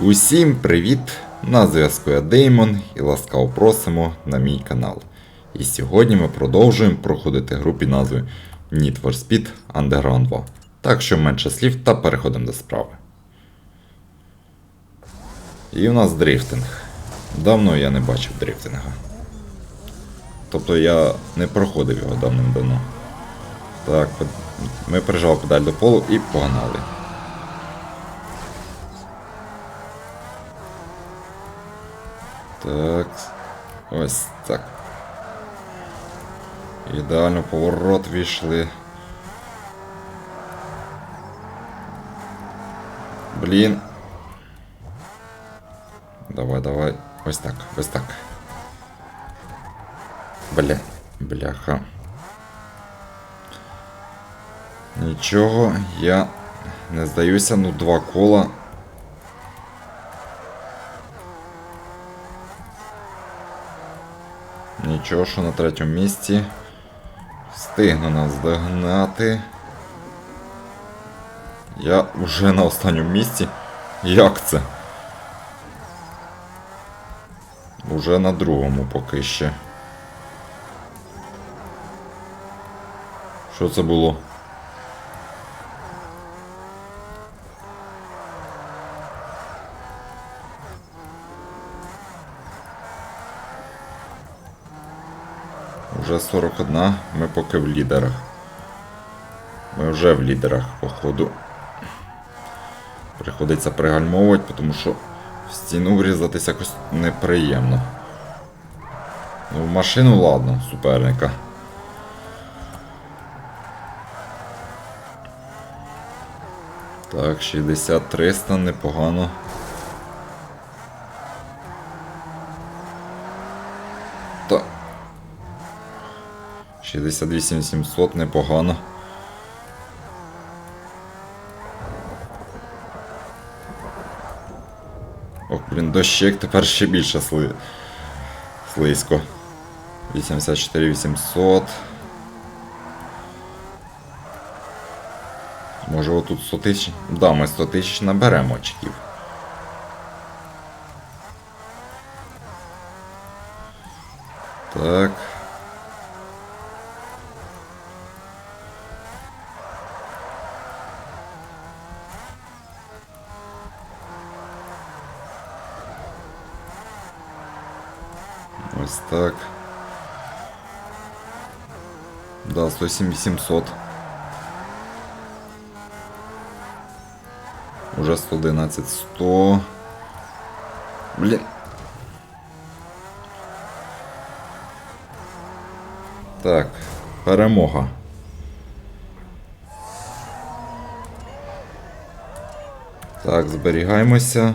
Усім привіт! На зв'язку я Деймон і ласкаво просимо на мій канал. І сьогодні ми продовжуємо проходити гру під назвою Need for Speed Underground 2. Так що менше слів та переходимо до справи. І у нас дрифтинг. Давно я не бачив дрифтинга. Тобто я не проходив його давним-давно. Так, ми прижали педаль до полу і погнали. Так. Ось так. Ідеально поворот війшли. Блін. Давай, давай. Ось так, ось так. Бля, бляха. Нічого, я не здаюся, ну два кола. Нічого, що на третьому місці. Встигну нас догнати. Я вже на останньому місці. Як це? Уже на другому поки ще. Що це було? Уже 41, ми поки в лідерах. Ми вже в лідерах, походу. Приходиться пригальмовувати, тому що в стіну врізатись якось неприємно. Ну, в машину ладно, суперника. Так, 60-300 непогано. 68 700 непогано. Ох, блін, дощик тепер ще більше сли... слизько. 84 800. Може отут 100 тисяч? Да, ми 100 тисяч наберемо очків. Так. Ось так. Да, 107 800. Уже 111 100. Блін. Так, перемога. Так, зберігаємося.